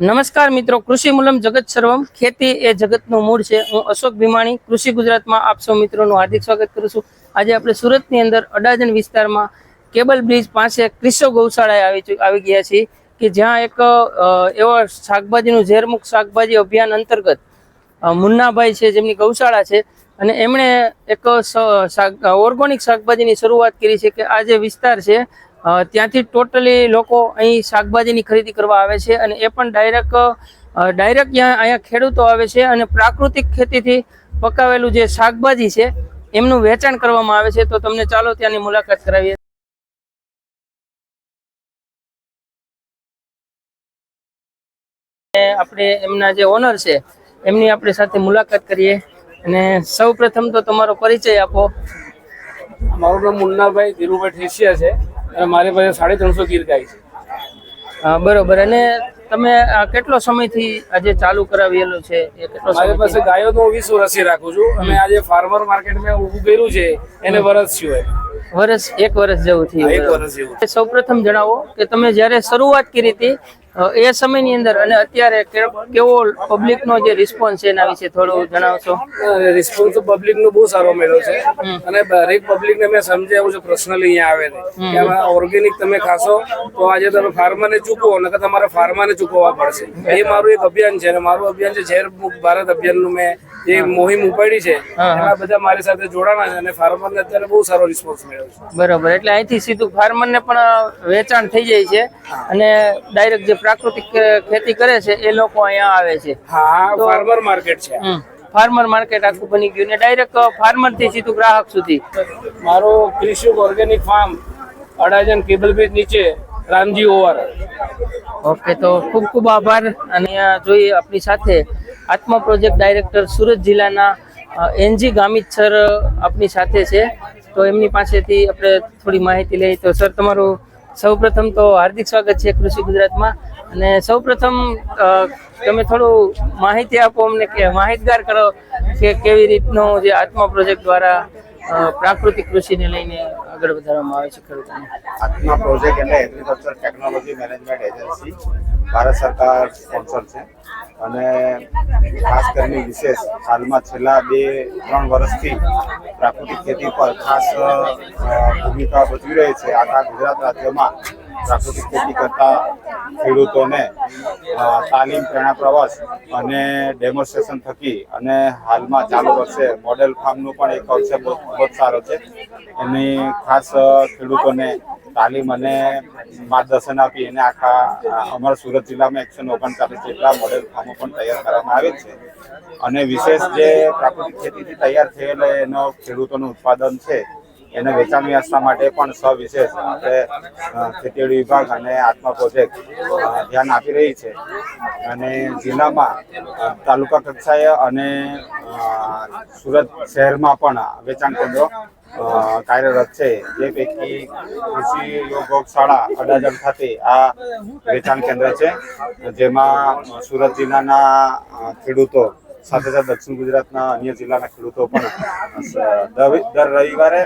નમસ્કાર મિત્રો, કૃષિ મૂલમ જગત સર્વમ. ખેતી એ જગતનું મૂળ છે. હું અશોક ભીમાણી, કૃષિ ગુજરાતમાં આપ સૌ મિત્રોનું હાર્દિક સ્વાગત કરું છું. આજે આપણે સુરતની અંદર અડાજણ વિસ્તારમાં કેબલ બ્રિજ પાસે ક્રિશો ગૌશાળાએ આવી આવી ગયા છીએ કે જ્યાં એક એવા શાકભાજીનું ઝેરમુક્ત શાકભાજી અભિયાન અંતર્ગત મુન્નાભાઈ છે જેમની ગૌશાળા છે અને એમણે એક ઓર્ગોનિક શાકભાજીની શરૂઆત કરી છે કે આ જે વિસ્તાર છે ત્યાંથી ટોટલી લોકો અહીં શાકભાજીની ખરીદી કરવા આવે છે અને એ પણ ડાયરેક્ટ ડાયરેક્ટ અહીંયા ખેડૂતો આવે છે અને પ્રાકૃતિક ખેતીથી પકાવેલું જે શાકભાજી છે, એમનું વેચાણ કરવામાં આવે છે. તો તમને ચાલો ત્યાંની મુલાકાત કરાવીએ. આપણે એમના જે ઓનર છે, એમની આપણે સાથે મુલાકાત કરીએ. અને સૌ પ્રથમ તો તમારો પરિચય આપો. મારું નામ મુન્નાભાઈ ધીરુભાઈ ઠેસિયા છે. અને મારી પાસે સાડી ત્રણસો ગીર ગાય છે. બરોબર. અને તમે આ કેટલો સમયથી આજે ચાલુ કરાવેલું છે? એ કેટલો મારી પાસે ગાયો તો હું વીસ વર્ષથી રાખું છું. અને આજે ફાર્મર માર્કેટ મેં ઊભું કર્યું છે એને વરસ થયું વર્ષ એક વર્ષ જેવું થયું. સૌ પ્રથમ જણાવો કે તમે જ્યારે શરૂઆત કરી હતી એ સમયની અંદર અને અત્યારે કેવો કેવો પબ્લિકનો જે રિસ્પોન્સ છે એના વિશે થોડું જણાવશો? રિસ્પોન્સ તો પબ્લિક નો બહુ સારો મળ્યો છે. અને દરેક પબ્લિક ને મેં સમજાવ્યું છે પર્સનલી અહીંયા આવે છે કે ઓર્ગેનિક તમે ખાશો તો આજે તમે ફાર્માને ચૂકવો નકર તમારે ફાર્મા ને ચૂકવવા પડશે. એ મારું એક અભિયાન છે. અને મારું અભિયાન છે ઝેર મુક્ત ભારત અભિયાનનું મેં જે મોહિમ ઉપાડી છે. એમાં બધા મારી સાથે જોડાણા છે અને ફાર્મર ને અત્યારે બહુ સારો રિસ્પોન્સ મળ્યો છે. બરોબર એટલે અહીંથી સીધું ફાર્મર ને પણ વેચાણ થઈ જાય છે અને ડાયરેક્ટ જે પ્રાકૃતિક ખેતી કરે છે એ લોકો અહીંયા આવે છે. હા ફાર્મર માર્કેટ છે. ફાર્મર માર્કેટ આખું બની ગયું ને ડાયરેક્ટ ફાર્મરથી સીધું ગ્રાહક સુધી. મારો Krushik organic farm Adajan cable bridge નીચે રામજી ઓવર. ઓકે તો ખૂબ ખૂબ આભાર. અને અહીંયા જોઈએ આપણી સાથે આત્મા પ્રોજેક્ટ ડાયરેક્ટર સુરત જિલ્લાના એનજી ગામિત સર આપની સાથે છે. તો એમની પાસેથી આપણે થોડી માહિતી લઈએ તો સર, તમારું સૌપ્રથમ તો હાર્દિક સ્વાગત છે કૃષિ ગુજરાતમાં. અને સૌપ્રથમ તમે થોડું માહિતી આપો અમને કે માહિતગાર કરો કે કેવી રીતનો જે આત્મા પ્રોજેક્ટ દ્વારા પ્રાકૃતિક કૃષિને લઈને આગળ વધારવામાં આવે છે ખેડૂતોને. આત્મા પ્રોજેક્ટ એટલે agriculture technology management agency Bharat સરકાર સ્પોન્સર છે. અને ખાસ કરીને વિશેષ હાલમાં છેલ્લા બે, ત્રણ વર્ષથી પ્રાકૃતિક ખેતી પર ખાસ ભૂમિકા ભજવી રહી છે. આખા ગુજરાત રાજ્યમાં પ્રાકૃતિક ખેતી કરતા ખેડૂતોને તાલીમ, પ્રેરણા પ્રવાસ અને ડેમોન્સ્ટ્રેશન થકી અને હાલમાં ચાલુ વર્ષે મોડેલ ફાર્મનું પણ એક અવસર બહુ સારો છે. એની ખાસ ખેડૂતોને તાલીમ અને માર્ગદર્શન આપી અને આખા અમારા સુરત જિલ્લામાં એકસો ઓગણચાલીસ જેટલા મોડેલ ફાર્મો પણ તૈયાર કરવામાં આવે છે. અને વિશેષ જે પ્રાકૃતિક ખેતીથી તૈયાર થયેલ એનો ખેડૂતોનું ઉત્પાદન છે એને વેચાણ વ્યવસ્થા માટે પણ સવિશેષ આપણે ખેતીવાડી વિભાગ અને આત્મા પ્રોજેક્ટ ધ્યાન આપી રહી છે. અને જિલ્લામાં તાલુકા કક્ષાએ અને સુરત શહેરમાં પણ વેચાણ કેન્દ્રો કાર્યરત છે. જે પૈકી કૃષિ ગૌશાળા અડાજણ ખાતે આ વેચાણ કેન્દ્ર છે. જેમાં સુરત જિલ્લાના ખેડૂતો સાથે સાથે દક્ષિણ ગુજરાતના અન્ય જિલ્લાના ખેડૂતો પણ દર રવિવારે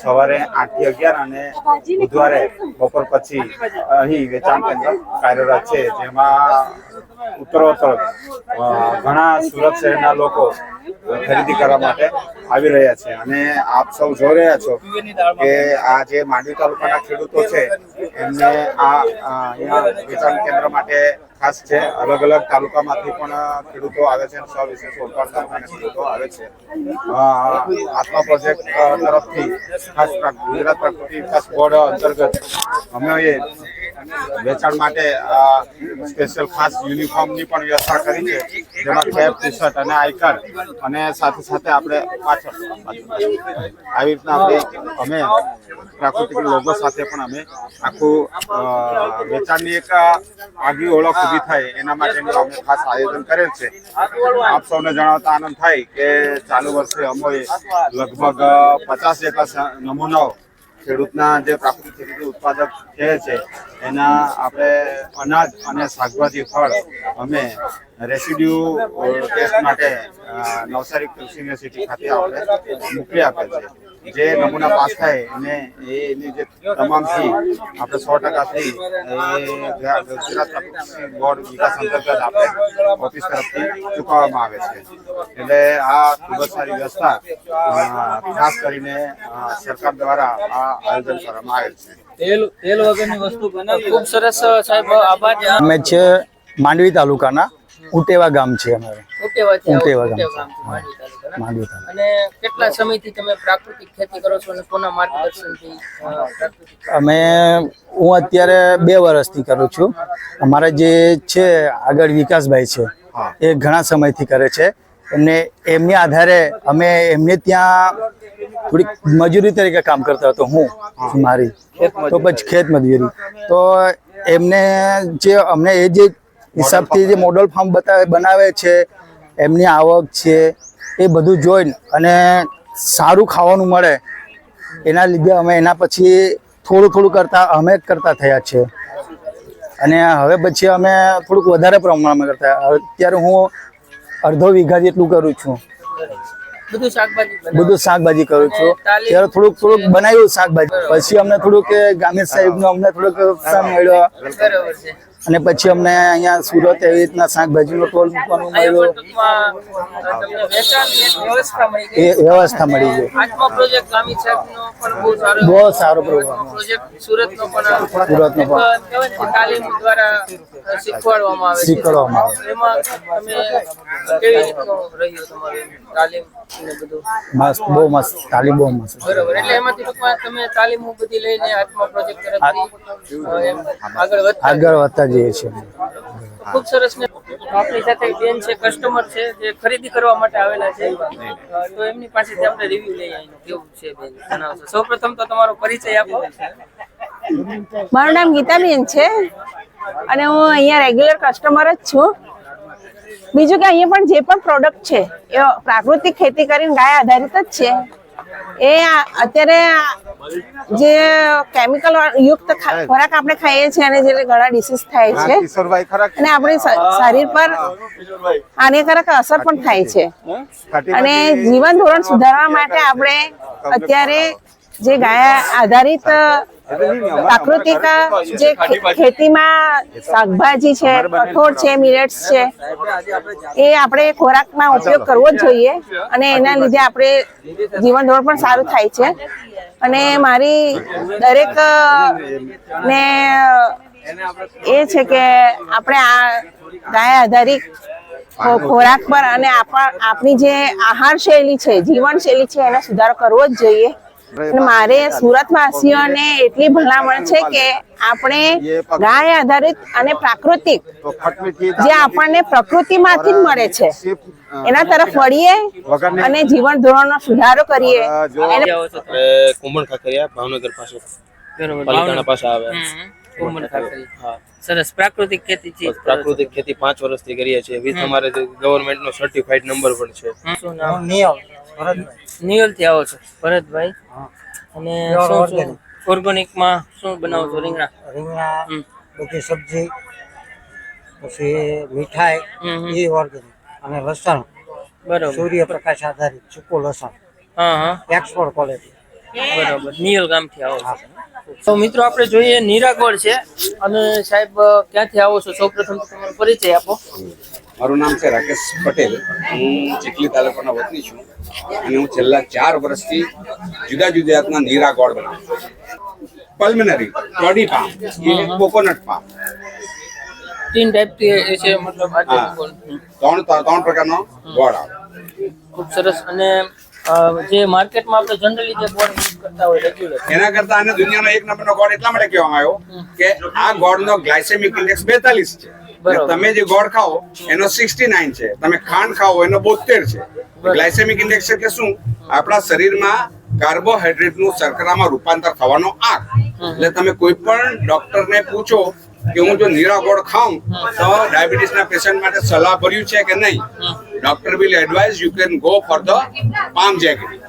સવારે આઠથી અગિયાર અને બુધવારે બપોર પછી અહીં વેચાણ કેન્દ્ર કાર્યરત છે, જેમાં ઉત્તરોત્તર ઘણા સુરત શહેરના લોકો ખરીદી કરવા માટે આવી રહ્યા છે. અને આપ સૌ જોઈ રહ્યા છો કે આ જે માંડવી તાલુકાના ખેડૂતો છે, એમને આ અહીંયા વેચાણ કેન્દ્ર માટે ખાસ છે. અલગ અલગ તાલુકામાંથી પણ ખેડૂતો આવે છે અને સવિશેષ ઓલપાડ તાલુકાના ખેડૂતો આવે છે. આત્મા પ્રોજેક્ટ તરફથી ખાસ ગુજરાત પ્રાકૃતિક વિકાસ બોર્ડ અંતર્ગત અમે વેચાણ માટે સ્પેશિયલ ખાસ યુનિફોર્મની પણ વ્યવસ્થા કરી છે, જેમાં કેપ ટી શર્ટ અને આઈ કાર્ડ અને સાથે સાથે આપણે પાછળ, આવી રીતના આપણે અમે પ્રાકૃતિક લોગો સાથે પણ અમે આખું વેચાણની એક આગવી ઓળખ ઊભી થાય એના માટેનું અમે ખાસ આયોજન કરેલ છે. આપ સૌને જણાવતા આનંદ થાય કે ચાલુ વર્ષે અમોએ લગભગ પચાસ જેટલા નમૂનાઓ ખેડૂતના જે પ્રાકૃતિક ઉત્પાદક છે એના આપણે અનાજ અને શાકભાજી ફળ અમે રેસિડ્યુ ટેસ્ટ માટે નવસારી કૃષિ યુનિવર્સિટી ખાતે આપણે મોકલી આપે છે. જે નમૂના પાસ થાય એને એની જે તમામ ફી આપણે સો ટકા ફી એ ગુજરાત બોર્ડ વિકાસ અંતર્ગત આપણે ઓફિસ તરફથી ચૂકવવામાં આવે છે. એટલે આ ખૂબ જ સારી વ્યવસ્થા ખાસ કરીને સરકાર દ્વારા આ આયોજન કરવામાં આવેલ છે. તેલ તેલ વગરની વસ્તુ બનાવી. ખૂબ સરસ સાહેબ આભાર. અમે છે માંડવી તાલુકાના ઉટેવા ગામ છે અમારે. ઉટેવા ગામ. માંડવી તાલુકા અને કેટલા સમયથી તમે પ્રાકૃતિક ખેતી કરો છો અને કોના માર્ગદર્શનથી અમે હું અત્યારે બે વર્ષથી કરું છું. અમારા જે છે આગળ વિકાસભાઈ છે એ ઘણા સમયથી કરે છે. એમને એમની આધારે અમે એમને ત્યાં થોડીક મજૂરી તરીકે કામ કરતા હતો હું મારી. તો પછી ખેત મજૂરી. તો એમને જે અમને એ જે હિસાબથી જે મોડલ ફાર્મ બતાવે બનાવે છે એમની આવક છે એ બધું જોઈને અને સારું ખાવાનું મળે એના લીધે અમે એના પછી થોડું થોડું કરતા અમે જ કરતા થયા છે. અને હવે પછી અમે થોડુંક વધારે પ્રમાણમાં કરતા અત્યારે હું અડધો વીઘા જેટલું કરું છું. બધું શાકભાજી બધું શાકભાજી કરું છું. ત્યારે થોડુંક થોડુંક બનાવ્યું શાકભાજી. પછી અમને થોડુંક ગામે સાહેબ નો અમને થોડુંક મળ્યો. અને પછી અમને અહીંયા સુરત એવી રીતના શાકભાજીનો ટોલ મૂકવાનું મળ્યું. એ વ્યવસ્થા મળી ગઈ. બહુ સારો પ્રોગ્રામ. સુરતનો પણ શીખવાડવામાં આવે શીખવાડવામાં આવે. એમાં તમે કેવી રીતનો રહ્યો તમારું તાલીમ? મસ્ત બહુ મસ્ત તાલીમ બહુ મસ્ત. બરોબર એટલે એમાંથી ટૂંકમાં તમે તાલીમ બધી લઈને આત્મા પ્રોજેક્ટ તરફથી આગળ વધતા આગળ વધતા જઈએ છીએ. ખૂબ સરસ ને આપણી સાથે બેન છે કસ્ટમર છે જે ખરીદી કરવા માટે આવેલા છે. તો એમની પાસેથી આપણે રિવ્યુ લઈ આવીને કેવું છે બેન? જણાવશો સૌપ્રથમ તો તમારો પરિચય આપો. મારું નામ ગીતાબેન છે અને હું અહીંયા રેગ્યુલર કસ્ટમર જ છું. બીજું કે અહીંયા પણ જે પણ પ્રોડક્ટ છે એ પ્રાકૃતિક ખેતી કરીને ગાય આધારિત જ છે. એ અત્યારે જે કેમિકલ યુક્ત ખોરાક આપણે ખાઈએ છીએ અને જે ઘણા ડિસીઝ થાય છે અને આપણી શરીર પર હાનિકારક અસર પણ થાય છે. અને જીવન ધોરણ સુધારવા માટે આપણે અત્યારે જે ગાયા આધારિત પ્રાકૃતિક જે ખેતીમાં શાકભાજી છે કઠોળ છે મિલેટ્સ છે એ આપણે ખોરાકમાં ઉપયોગ કરવો જ જોઈએ અને એના લીધે આપણે જીવન ધોરણ પણ સારું થાય છે. અને મારી દરેક ને એ છે કે આપણે આ ગાય આધારિત ખોરાક પર અને આપણ- જે આહાર શૈલી છે જીવન શૈલી છે એનો સુધારો કરવો જ જોઈએ. મારે સુરત વાસીઓને એટલી ભલામણ છે કે આપણે ગાય આધારિત અને પ્રાકૃતિક જે આપણને પ્રકૃતિમાંથી જ મળે છે. એના તરફ વળીએ અને જીવન ધોરણનો સુધારો કરીએ. કુંભણ ખાખરિયા ભાવનગર પાસે પાલિતાણા પાસે આવે. હા. સરસ પ્રાકૃતિક ખેતી છે. પ્રાકૃતિક ખેતી પાંચ વર્ષથી કરીએ છીએ. વિથ અમારે ગવર્મેન્ટ નો સર્ટિફાઈડ નંબર પણ છે. શું નામ? નિયલથી આવો છો. ભરતભાઈ અને શું શું? ઓર્ગેનિકમાં શું બનાવો છો? રીંગણા. રીંગણા બધી સબ્જી પછી મીઠાઈ. એ ઓર્ગેનિક અને લસણ. બરોબર. સૂર્યપ્રકાશ આધારિત સૂકું લસણ. હા હા. એક્સપોર્ટ ક્વોલિટી બરોબર. નિયલ ગામથી આવો છો. તો મિત્રો આપણે જોઈએ નીરાગોળ છે. અને સાહેબ ક્યાંથી આવો છો? સૌપ્રથમ તમારો પરિચય આપો. મારું નામ છે રાકેશ પટેલ. હું ચીખલી તાલુકાનો વતની છું. અને હું છેલ્લા ચાર વર્ષથી જુદા જુદા જાતના નીરા ગોળ બનાવું છું. Palmyra toddy palm coconut palm તીન ટાઈપથી છે મતલબ. ત્રણ ત્રણ પ્રકારનો ગોળ આવે. ખૂબ સરસ. અને જે માર્કેટમાં આપણે જનરલી જે ગોળ યુઝ કરતા હોય રેગ્યુલર એના કરતા આને દુનિયાનો એક નંબરનો ગોળ એટલા માટે કહેવામાં આવ્યો કે આ ગોળનો ગ્લાયસેમિક ઇન્ડેક્સ બેતાલીસ છે. તમે જે ગોળ ખાઓ એનો સિક્સટી નાઇન છે. તમે ખાંડ ખાઓ એનો બોતેર છે. ગ્લાયસેમિક ઇન્ડેક્સ એટલે શું? આપણા શરીરમાં કાર્બોહાઈડ્રેટનું શર્કરામાં રૂપાંતર થવાનો આંક. એટલે તમે કોઈ પણ ડોક્ટરને પૂછો કે હું જો નીરા ગોળ ખાઉં તો ડાયાબિટીસના પેશન્ટ માટે સલાહ ભર્યું છે કે નહીં? Doctor will advise you can go for the palm jaggery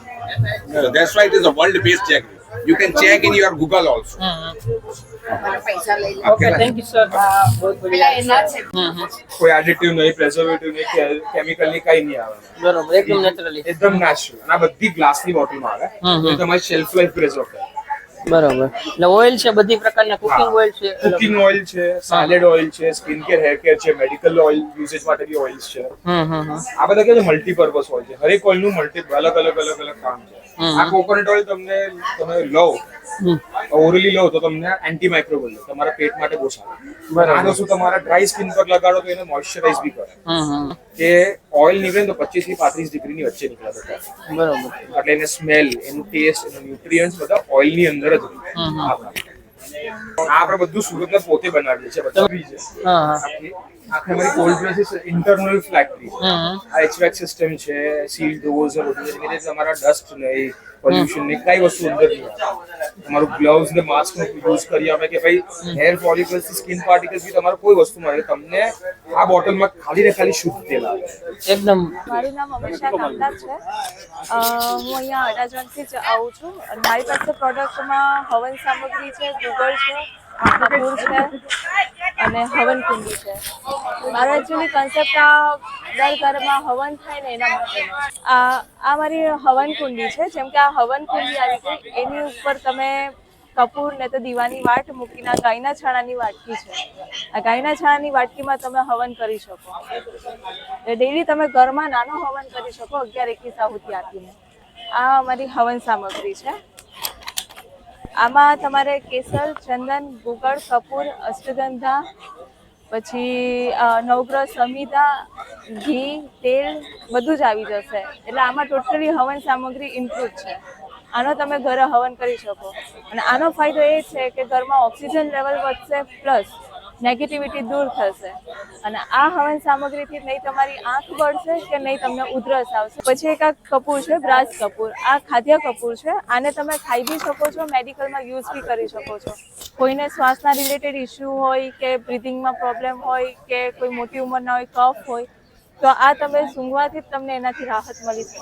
So that's why it is a world-based jaggery. You can check in your Google also. Okay thank you sir બહુ બઢિયા હમ હમ કોઈ એડિટિવ નહીં પ્રેઝર્વેટિવ નહીં કેમિકલની કઈ નહીં આવે બરોબર એકદમ નેચરલી એકદમ નેચરલ અને આ બધી ગ્લાસની બોટલમાં આવે તમારી શેલ્ફ લાઈફ પ્રેઝર્વ કરે બરોબર. એટલે ઓઇલ છે બધી પ્રકારના કુકિંગ ઓઇલ છે કુકિંગ ઓઇલ છે સાલેડ ઓઇલ છે સ્કિન કેર હેર કેર છે મેડિકલ ઓઇલ યુઝેજ માટે બી ઓઇલ્સ છે. હમ હમ આ બધા કે મલ્ટીપર્પઝ ઓઇલ છે. હરેક ઓઇલનું મલ્ટી અલગ અલગ અલગ અલગ કામ છે. આ કોકોનટ ઓઇલ તમને તમે લો ઓરલી લો તો તમને એન્ટી માઇક્રોબલ તમારા પેટ માટે બહુ સારું. બરાબર. આ વસ્તુ તમારા ડ્રાય સ્કિન પર લગાડો તો એને મોઇશ્ચરાઇઝ બી કરે. કે ઓઇલ નીકળે તો પચીસથી પાંત્રીસ ડિગ્રીની વચ્ચે નીકળે બધા. બરાબર. એટલે એને સ્મેલ એનું ટેસ્ટ એનું ન્યુટ્રિયન્ટ બધા ઓઇલની અંદર જ. આપણા. બધું સુરતમાં પોતે બનાવીએ છીએ બધા છે આખી અમારી કોલ્ડ પ્રેસીસ ઇન્ટરનલ ફેક્ટરી. આ એચવેક સિસ્ટમ છે સીલ ડોર્સ ને બધું છે. તમારા ડસ્ટ નહીં પોલ્યુશન નહીં કઈ વસ્તુ અંદર નહીં. તમારું ગ્લવ્સ ને માસ્ક નો યુઝ કરીએ અમે કે ભાઈ હેર ફોલિકલ્સ સ્કિન પાર્ટિકલ્સ બી તમારું કોઈ વસ્તુ મળે. તમને આ બોટલમાં ખાલી ને ખાલી શુદ્ધ તેલ આવે. એકદમ. મારું નામ અમીષા કામદાર છે. અ, હું અહીંયા અડાજણથી જ આવું છું. અને મારી પાસે પ્રોડક્ટમાં હવન સામગ્રી છે ગુગળ છે કપૂર છે. અને હવન કુંડી છે. મારો એકચ્યુઅલી કન્સેપ્ટ આ દર ઘરમાં હવન થાય ને એના માટે. આ આ મારી હવન કુંડી છે. જેમ કે આ હવન કુંડી આવી છે એની ઉપર તમે કપૂર ને તો દીવાની વાટ મૂકીને ગાયના છાણાની વાટકી છે. આ ગાયના છાણાની વાટકીમાં તમે હવન કરી શકો. ડેલી તમે ઘરમાં નાનો હવન કરી શકો અગિયાર એકવીસ આહુતિ આપીને. આ અમારી હવન સામગ્રી છે. આમાં તમારે કેસર, ચંદન, ગુગળ, કપૂર અષ્ટગંધા પછી નવગ્રહ, સમિધા, ઘી, તેલ બધું જ આવી જશે. એટલે આમાં ટોટલી હવન સામગ્રી ઇન્ક્લુડ છે. આનો તમે ઘરે હવન કરી શકો. અને આનો ફાયદો એ છે કે ઘરમાં ઓક્સિજન લેવલ વધશે પ્લસ નેગેટિવિટી દૂર થશે. અને આ હવન સામગ્રીથી નહીં તમારી આંખ બળશે કે નહીં તમને ઉધરસ આવશે. પછી એક આ કપૂર છે, બ્રાસ કપૂર. આ ખાદ્ય કપૂર છે. આને તમે ખાઈ બી શકો છો, મેડિકલમાં યુઝ બી કરી શકો છો. કોઈને શ્વાસના રિલેટેડ ઇસ્યુ હોય કે બ્રિથિંગમાં પ્રોબ્લેમ હોય કે કોઈ મોટી ઉંમરના હોય કફ હોય, તો આ તમે સૂંઘવાથી તમને એનાથી રાહત મળી શકે.